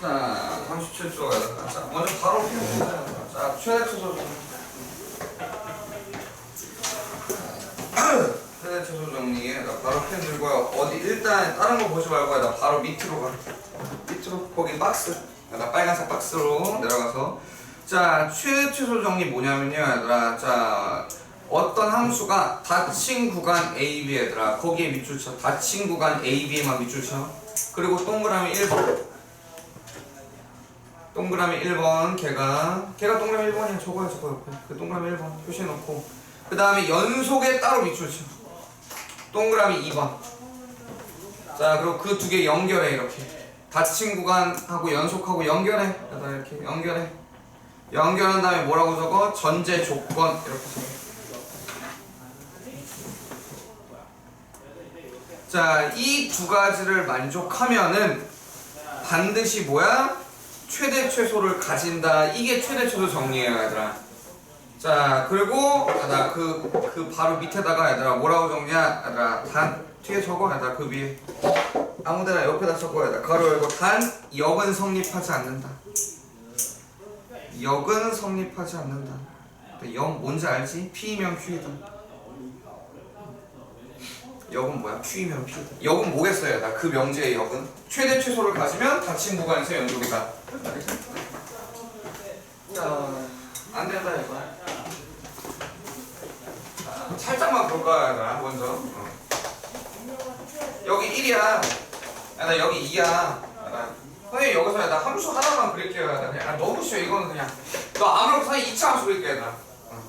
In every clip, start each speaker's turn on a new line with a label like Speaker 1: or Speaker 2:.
Speaker 1: 자, 37조가 자, 먼저 바로 펴보자. 자, 최대 최소 정리. 최대 최소 정리. 나 바로 펜 들고요. 어디 일단 다른 거 보지 말고 나 바로 밑으로 가. 밑으로 거기 박스. 나 빨간색 박스로 내려가서 자, 최대 최소 정리 뭐냐면요, 얘들아. 자, 어떤 함수가 닫힌 구간 AB 얘들아. 거기에 밑줄 쳐. 닫힌 구간 AB에만 밑줄 쳐. 그리고 동그라미 1번. 동그라미 1번 걔가 걔가 동그라미 1번이야. 저거야 저거. 옆에 그 동그라미 1번 표시해 놓고. 그 다음에 연속에 따로 밑줄 쳐 동그라미 2번. 자 그리고 그 두 개 연결해 이렇게. 닫힌 구간하고 연속하고 연결해. 여기다 이렇게 연결해. 연결한 다음에 뭐라고 적어? 전제 조건. 이렇게 적어. 자이 두 가지를 만족하면은 반드시 뭐야? 최대 최소를 가진다. 이게 최대 최소 정리예요, 얘들아. 자, 그리고 얘들아 그, 그 바로 밑에다가 얘들아 뭐라고 적냐? 얘들아 단 뒤에 적어 얘들아 그 위에 아무데나 옆에다 적어 얘들아 가로 열고 단 역은 성립하지 않는다. 역은 성립하지 않는다. 역 뭔지 알지? P이면 Q이다. 역은 뭐야? Q이면 P다. 역은 뭐겠어요? 나 그 명제의 역은 최대 최소를 가지면 닫힌 구간에서 연속이다. 자, 안 된다 이거. 자, 살짝만 볼까 나 먼저. 어. 여기 1이야. 야, 나 여기 2야. 나 선생님 여기서 야, 나 함수 하나만 그릴게요. 야, 나 아, 너무 쉬워 이거는 그냥 너 아무렇게 선생님 2차 함수 그릴게 나. 어.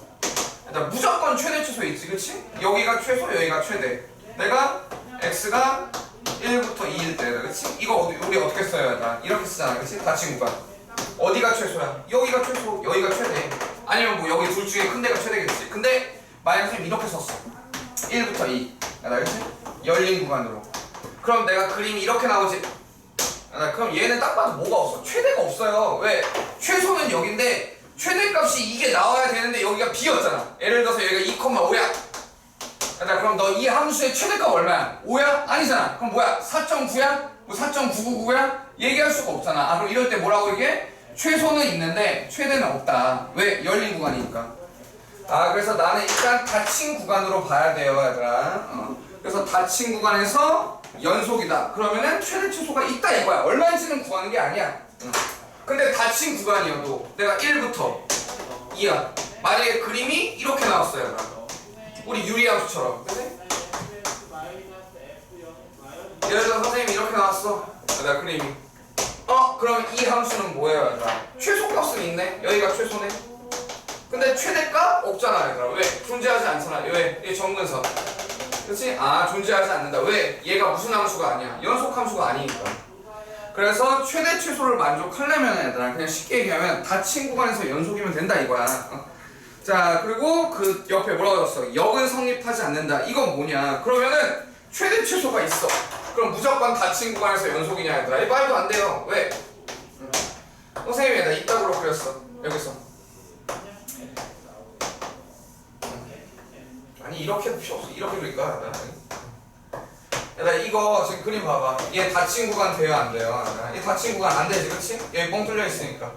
Speaker 1: 야, 나 무조건 최대 최소 있지, 그렇지? 여기가 최소, 여기가 최대. 내가 x가 1부터 2일 때, 그렇지? 이거 어디, 우리 어떻게 써야 돼? 이렇게 쓰잖아, 그렇지? 닫힌 구간. 어디가 최소야? 여기가 최소, 여기가 최대. 아니면 뭐 여기 둘 중에 큰 데가 최대겠지. 근데 만약 선생님 이렇게 썼어. 1부터 2. 야, 나 그렇지? 열린 구간으로. 그럼 내가 그림이 이렇게 나오지. 야, 나 그럼 얘는 딱 봐도 뭐가 없어? 최대가 없어요. 왜? 최소는 여긴데 최대값이 이게 나와야 되는데 여기가 B였잖아. 예를 들어서 여기가 2,5야. 자 그럼 너 이 함수의 최대값 얼마야? 5야? 아니잖아. 그럼 뭐야? 4.9야? 뭐 4.999야? 얘기할 수가 없잖아. 아 그럼 이럴 때 뭐라고 얘기해? 최소는 있는데 최대는 없다. 왜? 열린 구간이니까. 아 그래서 나는 일단 닫힌 구간으로 봐야 돼요 얘들아. 어. 그래서 닫힌 구간에서 연속이다. 그러면은 최대 최소가 있다 이거야. 얼마인지는 구하는 게 아니야. 응. 근데 닫힌 구간이어도 내가 1부터 2야. 만약에 그림이 이렇게 나왔어요. 우리 유리함수처럼 그지? 예를 들어 선생님이 이렇게 나왔어 나 그림이 어? 그럼 이 함수는 뭐예요 얘들아? 최소값은 있네 여기가 최소네 근데 최대값 없잖아 얘들아 왜? 존재하지 않잖아 왜? 얘 정근선 그렇지? 아 존재하지 않는다 왜? 얘가 무슨 함수가 아니야 연속 함수가 아니니까 그래서 최대 최소를 만족하려면 얘들아 그냥 쉽게 얘기하면 닫힌 구간에서 연속이면 된다 이거야 어? 자 그리고 그 옆에 뭐라고 썼어? 역은 성립하지 않는다. 이건 뭐냐? 그러면은 최대 최소가 있어. 그럼 무조건 닫힌 구간에서 연속이냐 얘들아? 이 말도 안 돼요. 왜? 응. 선생님이 나 이따구로 그렸어. 여기서. 아니 이렇게도 필요 없어. 이렇게 그릴까? 얘들아 이거 지금 그림 봐봐. 얘 닫힌 구간 돼요 안 돼요? 얘 닫힌 구간 안 되지 그렇지? 여기 뻥 뚫려 있으니까.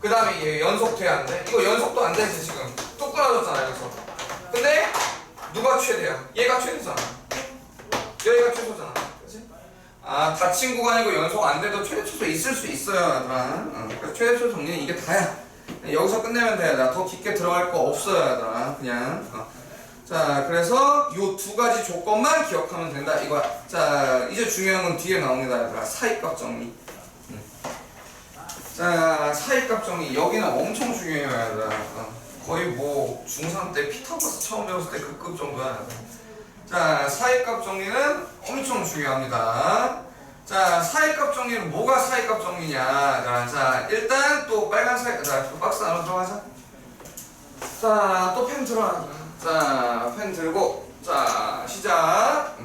Speaker 1: 그 다음에 얘 연속 돼야 안 돼? 이거 연속도 안 되지 지금 뚝 끊어졌잖아 여기서 근데 누가 최대야? 얘가 최대잖아 여기가 최소잖아 그치? 아 닫힌 구간이고 연속 안 돼도 최대 최소 있을 수 있어요 얘들아 어, 최대 최소 정리는 이게 다야 여기서 끝내면 돼나더 깊게 들어갈 거 없어요 얘들아 그냥 어. 자 그래서 요 두 가지 조건만 기억하면 된다 이거야 자 이제 중요한 건 뒤에 나옵니다 얘들아 사이값 정리 자, 사이값 정리. 여기는 엄청 중요해요, 얘들아. 어, 거의 뭐, 중3 때 피타고라스 처음 배웠을 때 그 급 정도야. 자, 사이값 정리는 엄청 중요합니다. 자, 사이값 정리는 뭐가 사이값 정리냐. 자, 자 일단 또 빨간 사이, 자, 또 박스 안으로 들어가자. 자, 또 펜 들어. 자, 펜 들고. 자, 시작.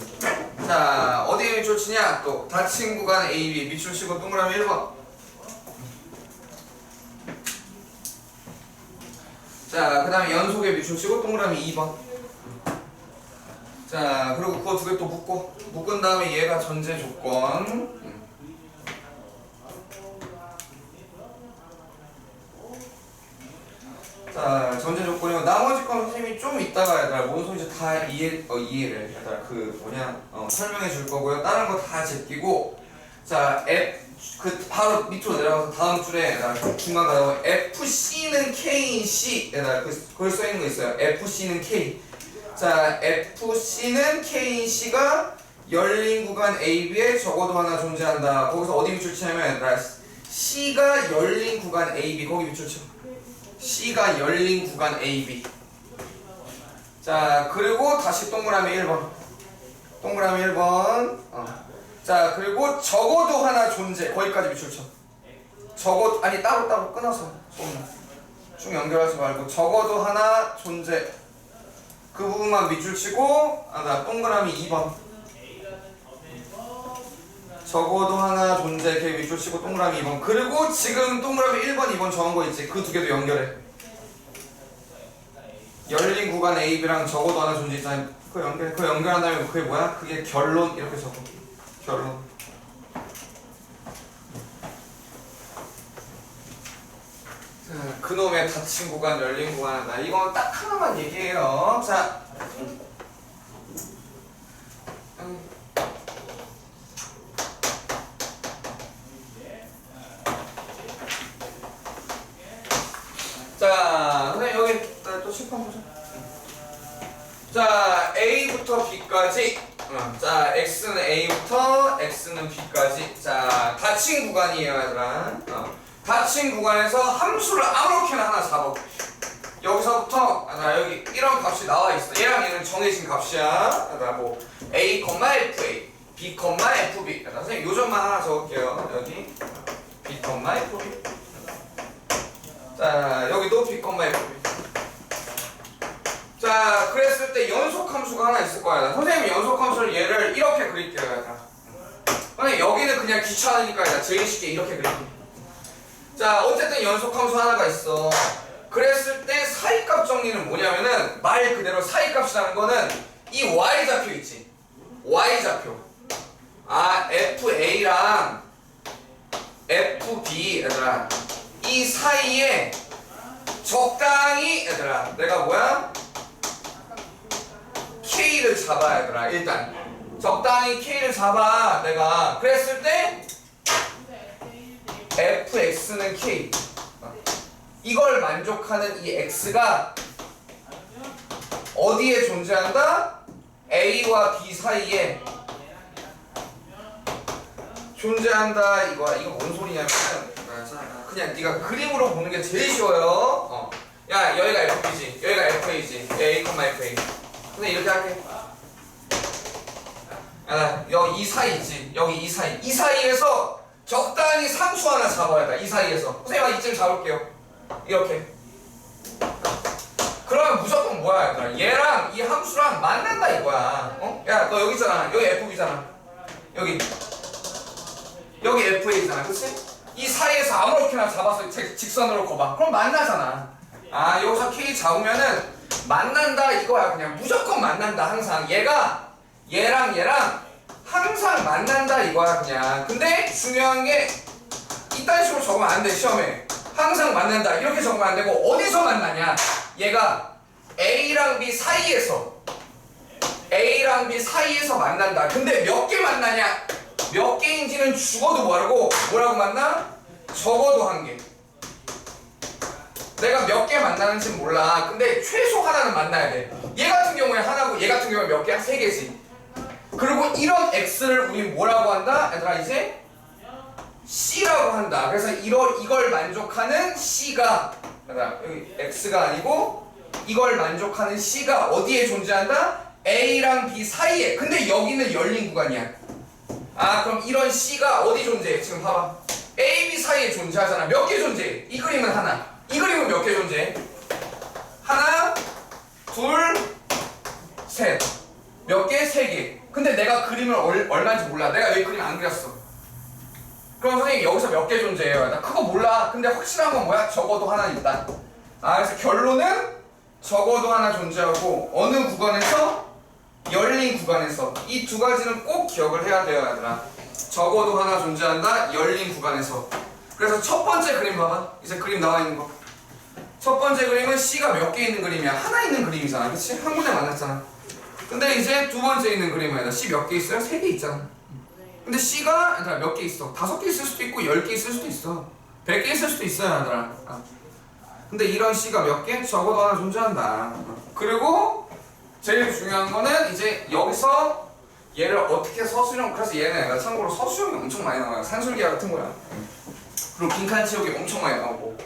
Speaker 1: 자, 어디에 밑줄 치냐? 또, 닫힌 구간 A, B. 밑줄 치고 동그라미 1번. 자, 그 다음에 연속에 밑줄 치고 동그라미 2번. 자 그리고 그거 두 개 또 묶고 묶은 다음에 얘가 전제 조건. 자 전제 조건이고 나머지 건 선생님이 좀 이따가 얘들아 뭔 소리인지 다 이해 어 이해를 얘들아 그 뭐냐 어, 설명해 줄 거고요. 다른 거 다 제끼고. 자 F 그 바로 밑으로 내려가서 다음 줄에 그 중간 가다가 FC는 K인 C. 얘들아 그 그걸 써 있는 거 있어요. FC는 K. 자 FC는 K인 C가 열린 구간 AB에 적어도 하나 존재한다. 거기서 어디 밑줄 치냐면 얘들아 C가 열린 구간 AB 거기 밑줄 쳐. C가 열린 구간 AB. 자, 그리고 다시 동그라미 1번. 동그라미 1번. 어. 자, 그리고 적어도 하나 존재. 거기까지 밑줄 쳐. 적어 아니 따로 따로 끊어서 손쭉 연결하지 말고 적어도 하나 존재. 그 부분만 밑줄 치고 아, 나 동그라미 2번. 적어도 하나 존재 이렇게 밑줄 치고 동그라미 2번. 그리고 지금 동그라미 1번, 2번 정한 거 있지. 그 두 개도 연결해. 열린 구간 AB랑 적어도 하나 존재 있잖아. 그 연결, 그 연결한 다음에 그게 뭐야? 그게 결론 이렇게 적어. 결론. 그놈의 닫힌 구간, 열린 구간. 나 이건 딱 하나만 얘기해요. 자. 음. 자, 선생님 여기 아, 또 칠판 보자. 자, A부터 B까지. 어, 자, X는 A부터 X는 B까지. 자, 닫힌 구간이에요, 얘들아. 어, 닫힌 구간에서 함수를 아무렇게나 하나 잡아. 여기서부터 아, 나 여기 이런 값이 나와 있어. 얘랑 얘는 정해진 값이야. 아, 나뭐 A, FA, B, FB. 나 선생님 요점만 하나 적을게요. 여기 B, FB. 자 여기도 B, FB. 자 그랬을 때 연속 함수가 하나 있을 거야. 선생님 연속 함수를 얘를 이렇게 그릴게요. 선생님 여기는 그냥 귀찮으니까 제일 쉽게 이렇게 그릴게요. 자 어쨌든 연속 함수 하나가 있어. 그랬을 때 사이값 정리는 뭐냐면은 말 그대로 사이값이라는 거는 이 y 좌표 있지. y 좌표. 아 FA랑 FB 얘들아 이 사이에 적당히 얘들아 내가 뭐야? K를 잡아 얘들아 일단 적당히 K를 잡아 내가 그랬을 때 FX는 K. 이걸 만족하는 이 X가 어디에 존재한다? A와 B 사이에 존재한다. 이거야. 이거 뭔 소리냐면 그냥 네가 그림으로 보는 게 제일 쉬워요. 어. 야 여기가 FB지. 여기가 FA지. A, FA 근데 이렇게 할게. 야, 여기 이 사이 있지. 여기 이 사이. 이 사이에서 적당히 상수 하나 잡아야 돼 이 사이에서. 선생님 이쯤 잡을게요. 이렇게. 그러면 무조건 뭐야 얘들아? 얘랑 이 함수랑 만난다 이거야. 어? 야 너 여기 있잖아. 여기 FB잖아. 여기. 여기 FA잖아 그치? 이 사이에서 아무렇게나 잡아서 직- 직선으로 거봐 그럼 만나잖아. 아 여기서 K 잡으면은 만난다 이거야. 그냥 무조건 만난다 항상. 얘가 얘랑 얘랑 항상 만난다 이거야 그냥. 근데 중요한 게 이딴 식으로 적으면 안 돼 시험에. 항상 만난다. 이렇게 적으면 안 되고 어디서 만나냐? 얘가 A랑 B 사이에서. A랑 B 사이에서 만난다. 근데 몇 개 만나냐? 몇 개인지는 죽어도 모르고 뭐라고 만나? 적어도 한개. 내가 몇 개 만나는지 몰라. 근데 최소 하나는 만나야 돼얘 같은 경우에 하나고 얘 같은 경우에 몇 개야? 세 개지 그리고 이런 X를 우리 뭐라고 한다? 얘들아 이제 C라고 한다. 그래서 이걸, 이걸 만족하는 C가 얘들아 여기 X가 아니고 이걸 만족하는 C가 어디에 존재한다? A랑 B 사이에. 근데 여기는 열린 구간이야. 아 그럼 이런 C가 어디 존재해? 지금 봐봐. A, B 사이에 존재하잖아. 몇 개 존재해? 이 그림은 하나. 이 그림은 몇 개 존재해? 하나, 둘, 셋. 몇 개? 세 개. 근데 내가 그림을 얼, 얼마인지 몰라. 내가 여기 그림 안 그렸어. 그럼 선생님 여기서 몇 개 존재해요? 나 그거 몰라. 근데 확실한 건 뭐야? 적어도 하나 있다. 아 그래서 결론은 적어도 하나 존재하고 어느 구간에서 열린 구간에서 이 두 가지는 꼭 기억을 해야 돼요, 얘들아. 적어도 하나 존재한다. 열린 구간에서. 그래서 첫 번째 그림 봐봐. 이제 그림 나와 있는 거. 첫 번째 그림은 C가 몇 개 있는 그림이야? 하나 있는 그림이잖아. 그렇지? 한 군데 만났잖아. 근데 이제 두 번째 있는 그림은 C 몇 개 있어요? 세 개 있잖아. 근데 C가 얘들아 몇 개 있어? 다섯 개 있을 수도 있고 열 개 있을 수도 있어. 백 개 있을 수도 있어요, 얘들아. 아. 근데 이런 C가 몇 개? 적어도 하나 존재한다. 그리고 제일 중요한 거는 이제 여기서 얘를 어떻게 서술형 그래서 얘는 참고로 서술형이 엄청 많이 나와요. 산술기하 같은 거야. 그리고 빈칸 채우기 엄청 많이 나오고.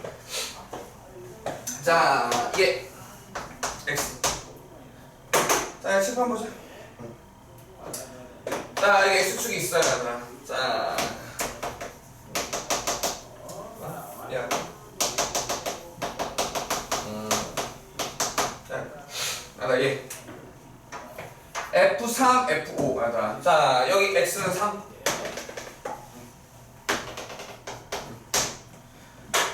Speaker 1: 자, 얘 x. 자, 칠판 보자. 자, 여기 x축이 있어요, 얘들아. 자, 야. 음. 자, 나 얘. F3, F5, 얘들아. 자, 여기 x는 3.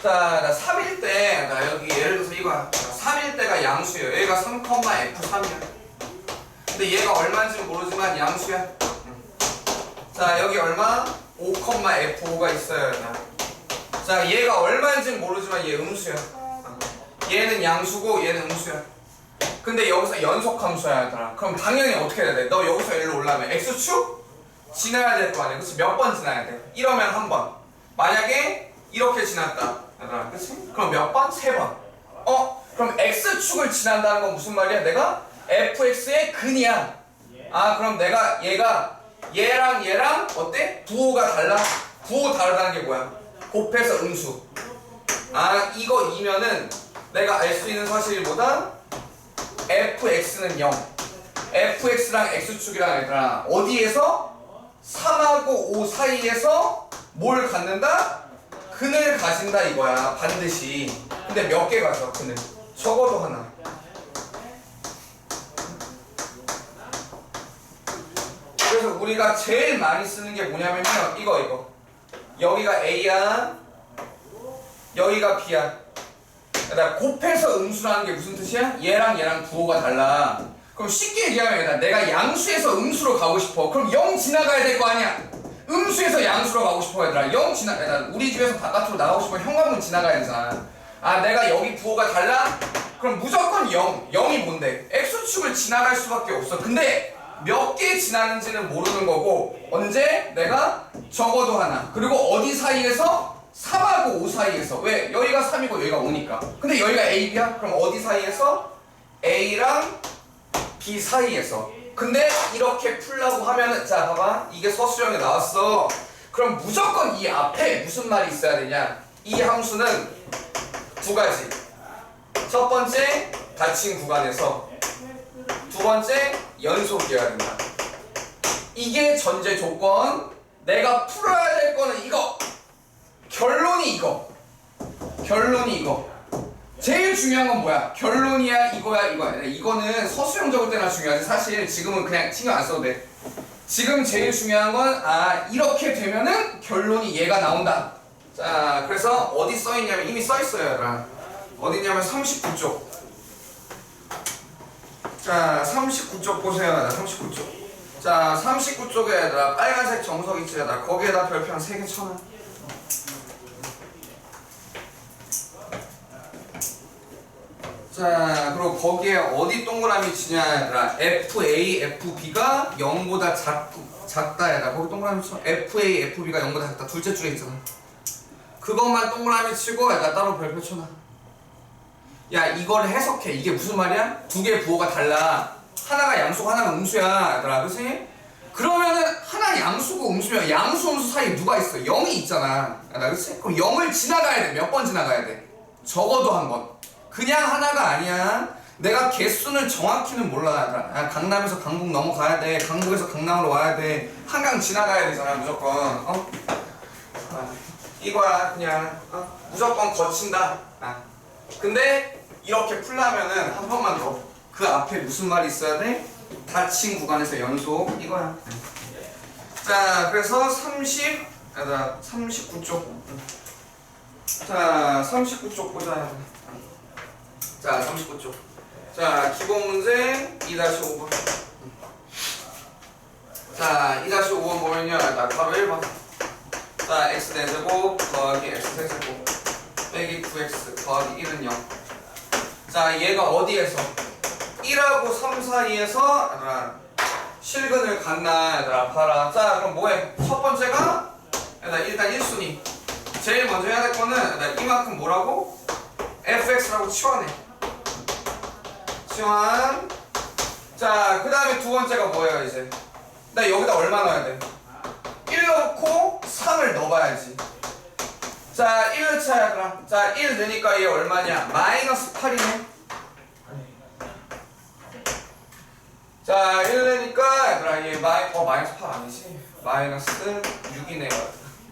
Speaker 1: 자, 나 3일 때, 나 여기 예를 들어서 이거야. 3일 때가 양수예요. 얘가 3,F3이야. 근데 얘가 얼마인지 모르지만 양수야. 자, 여기 얼마? 5,F5가 있어요. 나. 자, 얘가 얼마인지 모르지만 얘 음수야. 얘는 양수고 얘는 음수야. 근데 여기서 연속 함수야, 얘들아. 그럼 당연히 어떻게 해야 돼? 너 여기서 일로 올라면 x축 지나야 될 거 아니야. 그치? 몇번 지나야 돼? 이러면 한 번. 만약에 이렇게 지났다. 얘들아, 그치? 그럼 몇 번? 세 번. 어? 그럼 x축을 지난다는 건 무슨 말이야? 내가 fx의 근이야. 아, 그럼 내가 얘가 얘랑 얘랑 어때? 부호가 달라? 부호 다르다는 게 뭐야? 곱해서 음수. 아, 이거 이면은 내가 알 수 있는 사실이 뭐다? fx는 0. fx랑 x축이랑 얘들아 어디에서 3하고 5 사이에서 뭘 갖는다? 근을 가진다 이거야 반드시. 근데 몇 개 가져 근을? 적어도 하나. 그래서 우리가 제일 많이 쓰는 게 뭐냐면요 이거 이거 여기가 A야 여기가 B야 그러니까 곱해서 음수라는 게 무슨 뜻이야? 얘랑 얘랑 부호가 달라. 그럼 쉽게 얘기하면 얘들아, 내가 양수에서 음수로 가고 싶어. 그럼 0 지나가야 될 거 아니야? 음수에서 양수로 가고 싶어 얘들아. 0 지나, 얘들아, 우리 집에서 바깥으로 나가고 싶으면 현관문 지나가야 되잖아. 아, 내가 여기 부호가 달라? 그럼 무조건 0. 0이 뭔데? x축을 지나갈 수밖에 없어. 근데 몇 개 지나는지는 모르는 거고 언제? 내가 적어도 하나. 그리고 어디 사이에서? 3하고 5 사이에서. 왜? 여기가 3이고 여기가 5니까. 근데 여기가 A, B야? 그럼 어디 사이에서? A랑 B 사이에서. 근데 이렇게 풀라고 하면은 자 봐봐. 이게 서술형에 나왔어. 그럼 무조건 이 앞에 무슨 말이 있어야 되냐? 이 함수는 두 가지. 첫 번째 닫힌 구간에서. 두 번째 연속이어야 된다 이게 전제 조건 내가 풀어야 될 거는 이거 결론이 이거. 결론이 이거. 제일 중요한 건 뭐야? 결론이야, 이거야, 이거야. 이거는 서술형 적을 때나 중요하지. 사실 지금은 그냥 신경 안 써도 돼. 지금 제일 중요한 건, 아, 이렇게 되면은 결론이 얘가 나온다. 자, 그래서 어디 써있냐면, 이미 써있어요, 얘들아. 어디냐면 39쪽. 자, 39쪽 보세요, 얘들아. 39쪽. 자, 39쪽에 얘들아, 빨간색 정석 있지, 얘들아. 거기에다 별표 한 3개 쳐놔. 자, 그리고 거기에 어디 동그라미 치냐, 얘들아. FA, FB가 0보다 작, 작다, 얘들아. 거기 동그라미 쳐. FA, FB가 0보다 작다. 둘째 줄에 있잖아. 그것만 동그라미 치고, 얘들아, 따로 별표 쳐놔. 야, 이걸 해석해. 이게 무슨 말이야? 두 개의 부호가 달라. 하나가 양수고 하나가 음수야, 얘들아. 그치? 그러면은 하나 양수고 음수면 양수, 음수 사이에 누가 있어? 0이 있잖아. 얘들아, 그치? 그럼 0을 지나가야 돼. 몇 번 지나가야 돼? 적어도 한 번. 그냥 하나가 아니야. 내가 개수는 정확히는 몰라. 얘들아. 아, 강남에서 강북 넘어가야 돼. 강북에서 강남으로 와야 돼. 한강 지나가야 되잖아, 무조건. 어? 아, 이거야, 그냥. 어? 무조건 거친다. 아. 근데 이렇게 풀려면은 한 번만 더. 그 앞에 무슨 말이 있어야 돼? 닫힌 구간에서 연속 이거야. 자, 그래서 30, 아나 39쪽. 자, 39쪽 보자. 자, 39쪽. 자, 기본 문제 2-5번. 자, 2-5번 보면요. 나 바로 1번. 자, x 4제곱 더하기 x 세제곱 빼기 9x 더하기 1은 0. 자 얘가 어디에서? 1하고 3 사이에서 얘들아 실근을 갔나? 얘들아 봐라. 자 그럼 뭐해? 첫 번째가? 얘들아 일단 1순위. 제일 먼저 해야 될 거는 얘들아 이만큼 뭐라고? fx라고 치환해. 치환. 자그 다음에 두 번째가 뭐예요 이제? 나 여기다 얼마 넣어야 돼? 1 넣고 3을 넣어봐야지 자1 넣자 얘들아. 자1 넣으니까 얘 얼마냐? 마이너스 8이네. 자 1 넣으니까 얘들아 얘 마이, 어 마이너스 8 아니지? 마이너스 6이네요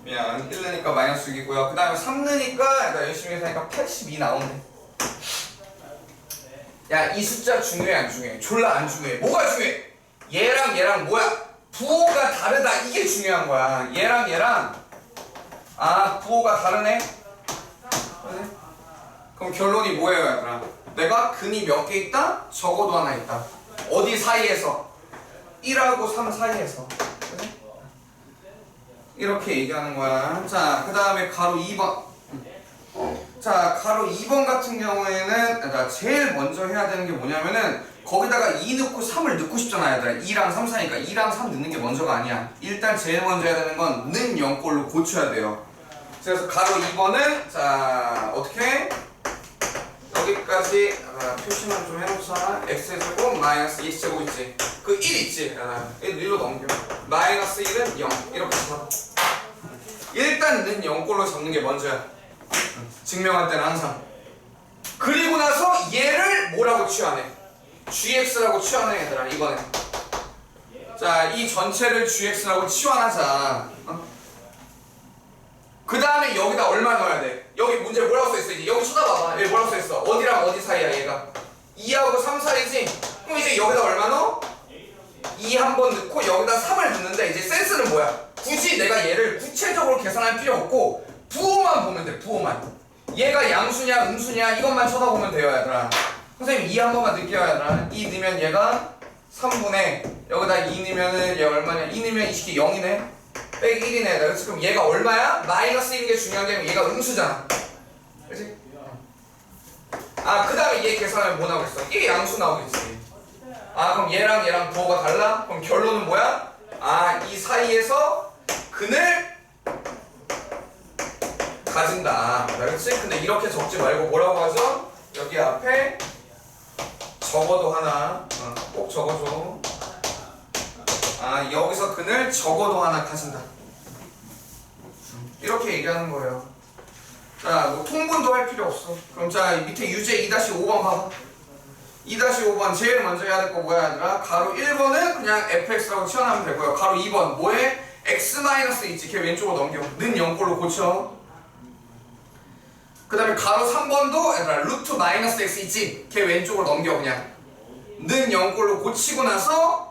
Speaker 1: 미안 1 넣으니까 마이너스 6이고요. 그 다음에 3 넣으니까 얘들아 열심히 해서 하니까 82 나오네. 야 이 숫자 중요해 안 중요해? 졸라 안 중요해. 뭐가 중요해? 얘랑 얘랑 뭐야? 부호가 다르다. 이게 중요한 거야. 얘랑 얘랑 아 부호가 다르네? 그럼 결론이 뭐예요 얘들아? 내가 근이 몇 개 있다? 적어도 하나 있다. 어디 사이에서? 1하고 3 사이에서? 이렇게 얘기하는 거야. 자그 다음에 가로 2번. 자 가로 2번 같은 경우에는 나 제일 먼저 해야 되는 게 뭐냐면은 거기다가 2 넣고 3을 넣고 싶잖아 얘들아. 2랑 3 사이니까 2랑 3 넣는 게 먼저가 아니야. 일단 제일 먼저 해야 되는 건 는 0꼴로 고쳐야 돼요 그래서 가로 2번은 자 어떻게? 여기까지 아, 표시만 좀 해놓자 x제곱 마이너스 2 제곱 있지? 그 1 있지? 아, 1로 넘겨. 마이너스 1은 0 이렇게 잡아 일단 는 0꼴로 잡는 게 먼저야. 증명할 때는 항상. 그리고 나서 얘를 뭐라고 취하네? gx라고 취하네 얘들아 이번에. 자 이 전체를 gx라고 치환하자 어? 그 다음에 여기다 얼마 넣어야 돼? 여기 문제 뭐라고 써있어 여기 쳐다봐봐. 여기 뭐라고 써있어? 어디랑 어디 사이야 얘가? 2하고 3 사이지? 그럼 이제 여기다 얼마 넣어? 2 한 번 넣고 여기다 3을 넣는데 이제 센스는 뭐야? 굳이 내가 얘를 구체적으로 계산할 필요 없고 부호만 보면 돼 부호만. 얘가 양수냐 음수냐 이것만 쳐다보면 돼요 얘들아. 선생님 2 한 번만 넣을게요 얘들아. 2 넣으면 얘가 3분의 여기다 2 넣으면은 얘 얼마냐? 2 넣으면 20개 0이네 빼기 1이네 그래서 그럼 얘가 얼마야? 마이너스 1인 게 중요한 게 얘가 음수잖아 그치? 아그 다음에 얘 계산하면 뭐 나오겠어? 이게 양수 나오겠지 아 그럼 얘랑 얘랑 부호가 달라? 그럼 결론은 뭐야? 아 이 사이에서 근을 가진다 그렇지? 근데 이렇게 적지 말고 뭐라고 하죠? 여기 앞에 적어도 하나 어, 꼭 적어줘 아 여기서 근을 적어도 하나 가진다. 이렇게 얘기하는 거예요. 자 뭐 통분도 할 필요 없어. 그럼 자 밑에 유제 2-5번 봐봐. 2-5번 제일 먼저 해야 될 거 뭐야 얘들아? 가로 1번은 그냥 fx라고 치환하면 되고요. 가로 2번 뭐해? x 마이너스 있지. 걔 왼쪽으로 넘겨. 는 0꼴로 고쳐. 그 다음에 가로 3번도 얘들아 루트 마이너스 x 있지? 걔 왼쪽으로 넘겨 그냥. 는 0꼴로 고치고 나서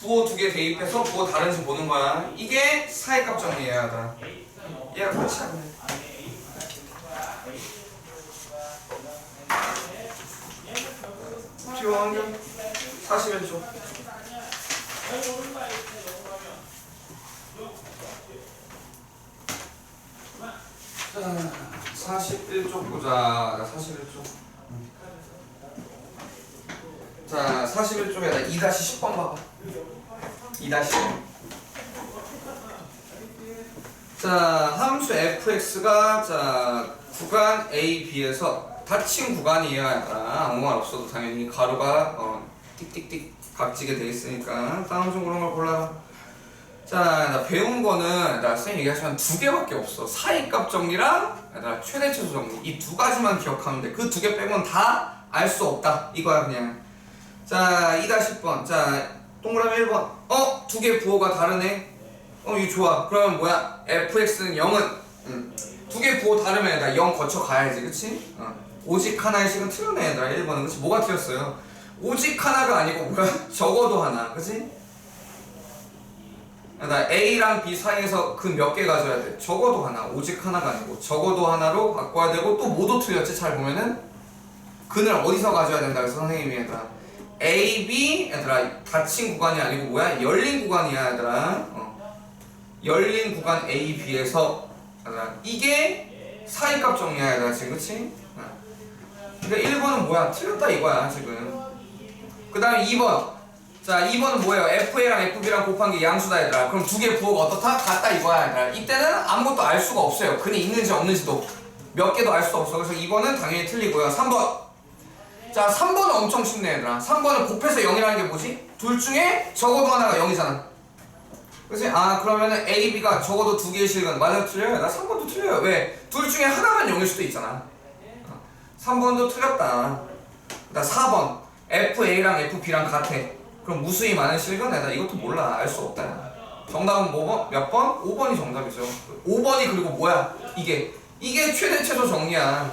Speaker 1: 부호 두 개 대입해서 부호 다른지 보는 거야. 이게 사이값 정리해야 하다. 얘가 그렇지 않네 지금 환경 41초 자 41쪽 보자. 41쪽. 자 41쪽에다 2-10번 봐봐 2-10 자, 함수 fx가 자 구간 A, B에서 닫힌 구간이에요, 얘들아. 아무 말 없어도 당연히 가로가 어, 띡띡띡 각지게 돼 있으니까 다음 중 그런 걸 골라라. 자, 나 배운 거는 나쌤 얘기하지만 두 개밖에 없어. 사이값 정리랑 얘들아 최대 최소 정리 이 두 가지만 기억하면 돼. 그 두 개 빼고는 다알 수 없다. 이거야 그냥. 자, 2-10번. 자, 동그라미 1번. 어, 두 개 부호가 다르네. 어, 이거 좋아. 그러면 뭐야? fx는 0은 음, 두개 부호 다르면 얘들아 0 거쳐 가야지, 그치? 어. 오직 하나의 식은 틀렸네, 얘들아 1번은. 그치? 뭐가 틀렸어요? 오직 하나가 아니고 뭐야? 적어도 하나, 그치? 나 A랑 B 사이에서 그 몇 개 가져야 돼? 적어도 하나, 오직 하나가 아니고 적어도 하나로 바꿔야 되고 또 뭐도 틀렸지? 잘 보면은 근을 어디서 가져야 된다 그래서 선생님이 얘들아 A, B 얘들아 닫힌 구간이 아니고 뭐야? 열린 구간이야 얘들아 어. 열린 구간 A, B에서 얘들아 이게 사이값 정리야 얘들아 지금 그치? 어. 그러니까 1번은 뭐야? 틀렸다 이거야 지금. 그 다음에 2번. 자 2번은 뭐예요? FA랑 FB랑 곱한 게 양수다 얘들아. 그럼 두 개 부호가 어떻다? 같다 이거야 얘들아. 이때는 아무것도 알 수가 없어요. 근이 있는지 없는지도 몇 개도 알 수 없어. 그래서 2번은 당연히 틀리고요. 3번. 자 3번은 엄청 쉽네 얘들아. 3번은 곱해서 0이라는 게 뭐지? 둘 중에 적어도 하나가 0이잖아. 그치? 아 그러면은 A, B가 적어도 두 개의 실근 맞아 틀려요? 나 3번도 틀려요 왜? 둘 중에 하나만 0일 수도 있잖아 3번도 틀렸다 나 4번 FA랑 FB랑 같아 그럼 무수히 많은 실근? 나 이것도 몰라 알 수 없다 정답은 뭐 번? 몇 번? 5번이 정답이죠 5번이 그리고 뭐야? 이게 이게 최대 최소 정리야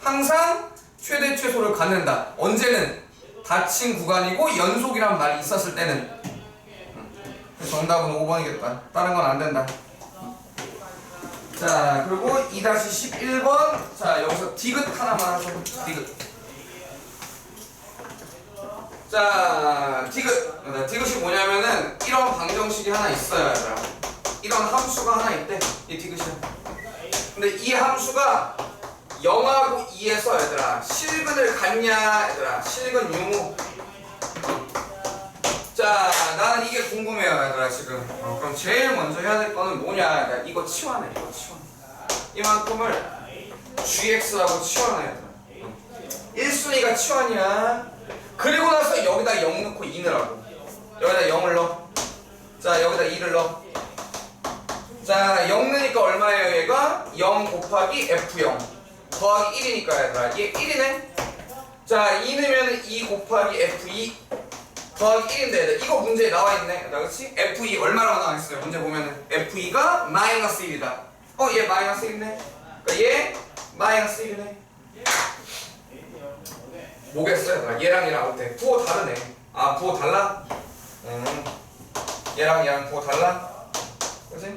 Speaker 1: 항상 최대 최소를 갖는다 언제는 닫힌 구간이고 연속이란 말이 있었을 때는 정답은 5번이겠다. 다른 건 안 된다. 자, 그리고 2-11번. 자, 여기서 디귿 하나만 하자. 디귿. 자, 디귿. 네, 디귿이 뭐냐면은 이런 방정식이 하나 있어요, 얘들아. 이런 함수가 하나 있대. 이 디귿이야. 근데 이 함수가 0하고 2에서 얘들아 실근을 갖냐 얘들아 실근 유무 자, 나는 이게 궁금해요, 얘들아, 지금. 어, 그럼 제일 먼저 해야 될 거는 뭐냐, 얘들아. 이거 치환해, 이거 치환. 이만큼을 gx하고 치환해, 얘들아. 어. 1순위가 치환이야. 그리고 나서 여기다 0 넣고 2 넣으라고. 여기다 0을 넣어. 자, 여기다 2를 넣어. 자, 0 넣으니까 얼마예요, 얘가? 0 곱하기 f0. 더하기 1이니까, 얘들아. 얘 1이네? 자, 2 넣으면 2 곱하기 f2. 더하기 1인데 이거 문제에 나와 있네. 나 그렇지? F2 얼마라고 나와 있어요? 문제 보면은 F2가 마이너스 1이다. 어, 얘 마이너스 1이네. 그러니까 얘 마이너스 1이네. 뭐겠어요? 나 얘랑 얘랑 어때? 부호 다르네. 아, 부호 달라? 음. 얘랑 얘랑 부호 달라? 그렇지?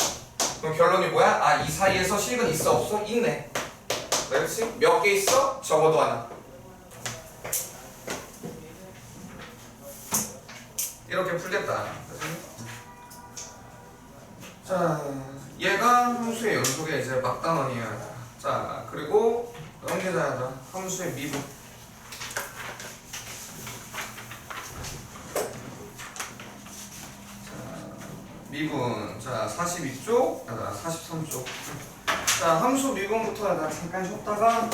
Speaker 1: 그럼 결론이 뭐야? 아, 이 사이에서 실근 있어 없어? 있네. 그렇지? 몇 개 있어? 적어도 하나. 이렇게 풀겠다. 자, 얘가 함수의 연속의 이제 막단원이야. 자, 그리고 넘기자. 함수의 미분. 자, 미분. 자, 42쪽, 아, 43쪽. 자, 함수 미분부터 나 잠깐 쉬었다가